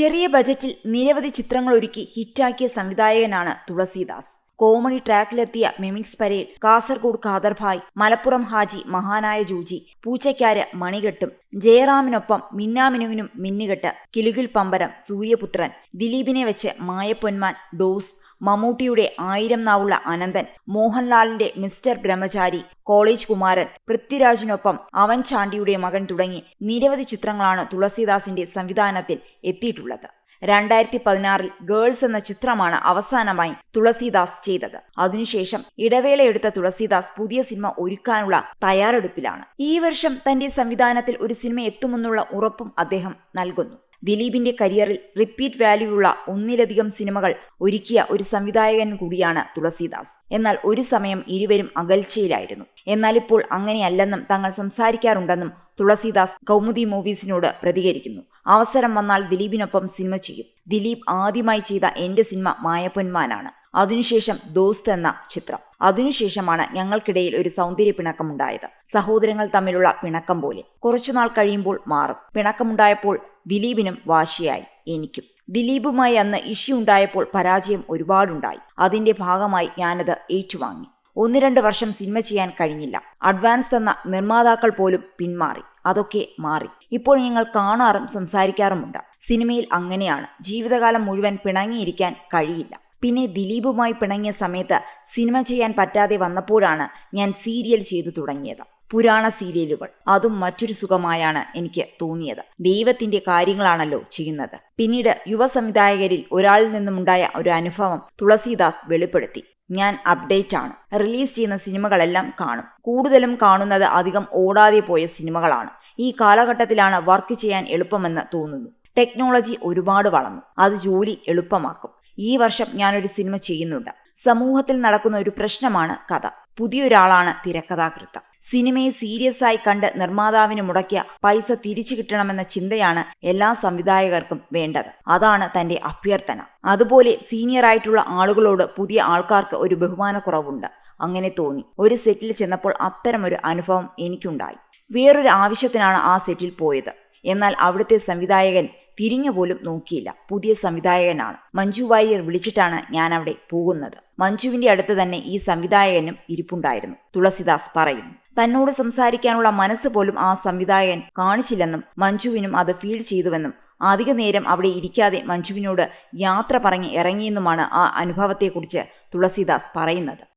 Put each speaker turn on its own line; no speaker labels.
ചെറിയ ബജറ്റിൽ നിരവധി ചിത്രങ്ങൾ ഒരുക്കി ഹിറ്റാക്കിയ സംവിധായകനാണ് തുളസീദാസ്. കോമഡി ട്രാക്കിലെത്തിയ മിമിക്സ് പരേഡ് കാസർഗോഡ് ഖാദർഭായ് മലപ്പുറം ഹാജി മഹാനായ ജൂജി പൂച്ചയ്ക്കാര് മണികെട്ടും ജയറാമിനൊപ്പം മിന്നാമിനുവിനും മിന്നുകെട്ട് കിലുകിൽ പമ്പരം സൂര്യപുത്രൻ ദിലീപിനെ വെച്ച് മായപ്പൊന്മാൻ ഡോസ് മമ്മൂട്ടിയുടെ ആയിരം നാവുള്ള അനന്തൻ മോഹൻലാലിന്റെ മിസ്റ്റർ ബ്രഹ്മചാരി കോളേജ് കുമാരൻ പൃഥ്വിരാജിനൊപ്പം അവൻ ചാണ്ടിയുടെ മകൻ തുടങ്ങി നിരവധി ചിത്രങ്ങളാണ് തുളസീദാസിന്റെ സംവിധാനത്തിൽ എത്തിയിട്ടുള്ളത്. രണ്ടായിരത്തി പതിനാറിൽ ഗേൾസ് എന്ന ചിത്രമാണ് അവസാനമായി തുളസീദാസ് ചെയ്തത്. അതിനുശേഷം ഇടവേളയെടുത്ത തുളസീദാസ് പുതിയ സിനിമ ഒരുക്കാനുള്ള തയ്യാറെടുപ്പിലാണ്. ഈ വർഷം തന്റെ സംവിധാനത്തിൽ ഒരു സിനിമ എത്തുമെന്നുള്ള ഉറപ്പും അദ്ദേഹം നൽകുന്നു. ദിലീപിന്റെ കരിയറിൽ റിപ്പീറ്റ് വാല്യൂ ഉള്ള ഒന്നിലധികം സിനിമകൾ ഒരുക്കിയ ഒരു സംവിധായകൻ കൂടിയാണ് തുളസീദാസ്. എന്നാൽ ഒരു സമയം ഇരുവരും അകൽച്ചയിലായിരുന്നു. എന്നാൽ ഇപ്പോൾ അങ്ങനെയല്ലെന്നും തങ്ങൾ സംസാരിക്കാറുണ്ടെന്നും തുളസീദാസ് കൗമുദി മൂവീസിനോട് പ്രതികരിക്കുന്നു. അവസരം വന്നാൽ ദിലീപിനൊപ്പം സിനിമ ചെയ്യും. ദിലീപ് ആദ്യമായി ചെയ്ത എന്റെ സിനിമ മായപ്പൊന്മാനാണ് അതിനുശേഷം ദോസ്ത് എന്ന ചിത്രം. അതിനുശേഷമാണ് ഞങ്ങൾക്കിടയിൽ ഒരു സൗന്ദര്യ പിണക്കമുണ്ടായത്. സഹോദരങ്ങൾ തമ്മിലുള്ള പിണക്കം പോലെ. കുറച്ചുനാൾ കഴിയുമ്പോൾ മാറും. പിണക്കമുണ്ടായപ്പോൾ ദിലീപിനും വാശിയായി. എനിക്കും. ദിലീപുമായി അന്ന് ഇഷ്യൂ ഉണ്ടായപ്പോൾ പരാജയം ഒരുപാടുണ്ടായി. അതിന്റെ ഭാഗമായി ഞാനത് ഏറ്റുവാങ്ങി. ഒന്ന് രണ്ട് വർഷം സിനിമ ചെയ്യാൻ കഴിഞ്ഞില്ല. അഡ്വാൻസ് തന്ന നിർമ്മാതാക്കൾ പോലും പിന്മാറി. അതൊക്കെ മാറി. ഇപ്പോൾ ഞങ്ങൾ കാണാറും സംസാരിക്കാറുമുണ്ട്. സിനിമയിൽ അങ്ങനെയാണ്. ജീവിതകാലം മുഴുവൻ പിണങ്ങിയിരിക്കാൻ കഴിയില്ല. പിന്നെ ദിലീപുമായി പിണങ്ങിയ സമയത്ത് സിനിമ ചെയ്യാൻ പറ്റാതെ വന്നപ്പോഴാണ് ഞാൻ സീരിയൽ ചെയ്തു തുടങ്ങിയത്. പുരാണ സീരിയലുകൾ. അതും മറ്റൊരു സുഖമായാണ് എനിക്ക് തോന്നിയത്. ദൈവത്തിന്റെ കാര്യങ്ങളാണല്ലോ ചെയ്യുന്നത്. പിന്നീട് യുവ സംവിധായകരിൽ ഒരാളിൽ നിന്നുമുണ്ടായ ഒരു അനുഭവം തുളസീദാസ് വെളിപ്പെടുത്തി. ഞാൻ അപ്ഡേറ്റ് ആണ്. റിലീസ് ചെയ്യുന്ന സിനിമകളെല്ലാം കാണും. കൂടുതലും കാണുന്നത് അധികം ഓടാതെ പോയ സിനിമകളാണ്. ഈ കാലഘട്ടത്തിലാണ് വർക്ക് ചെയ്യാൻ എളുപ്പമെന്ന് തോന്നുന്നു. ടെക്നോളജി ഒരുപാട് വളർന്നു. അത് ജോലി എളുപ്പമാക്കും. ഈ വർഷം ഞാനൊരു സിനിമ ചെയ്യുന്നുണ്ട്. സമൂഹത്തിൽ നടക്കുന്ന ഒരു പ്രശ്നമാണ് കഥ. പുതിയൊരാളാണ് തിരക്കഥാകൃത്ത്. സിനിമയെ സീരിയസ് ആയി കണ്ട് നിർമ്മാതാവിന് മുടക്കിയ പൈസ തിരിച്ചു കിട്ടണമെന്ന ചിന്തയാണ് എല്ലാ സംവിധായകർക്കും വേണ്ടത്. അതാണ് തന്റെ അഭ്യർത്ഥന. അതുപോലെ സീനിയർ ആയിട്ടുള്ള ആളുകളോട് പുതിയ ആൾക്കാർക്ക് ഒരു ബഹുമാനക്കുറവുണ്ട്. അങ്ങനെ തോന്നി. ഒരു സെറ്റിൽ ചെന്നപ്പോൾ അത്തരമൊരു അനുഭവം എനിക്കുണ്ടായി. വേറൊരു ആവശ്യത്തിനാണ് ആ സെറ്റിൽ പോയത്. എന്നാൽ അവിടുത്തെ സംവിധായകൻ തിരിഞ്ഞുപോലും നോക്കിയില്ല. പുതിയ സംവിധായകനാണ്. മഞ്ജു വാര്യർ വിളിച്ചിട്ടാണ് ഞാൻ അവിടെ പോകുന്നത്. മഞ്ജുവിന്റെ അടുത്ത് തന്നെ ഈ സംവിധായകനും ഇരിപ്പുണ്ടായിരുന്നു. തുളസിദാസ് പറയുന്നു. തന്നോട് സംസാരിക്കാനുള്ള മനസ്സ് പോലും ആ സംവിധായകൻ കാണിച്ചില്ലെന്നും മഞ്ജുവിനും അത് ഫീൽ ചെയ്തുവെന്നും അധിക നേരം അവിടെ ഇരിക്കാതെ മഞ്ജുവിനോട് യാത്ര പറഞ്ഞ് ഇറങ്ങിയെന്നുമാണ് ആ അനുഭവത്തെക്കുറിച്ച് തുളസിദാസ് പറയുന്നത്.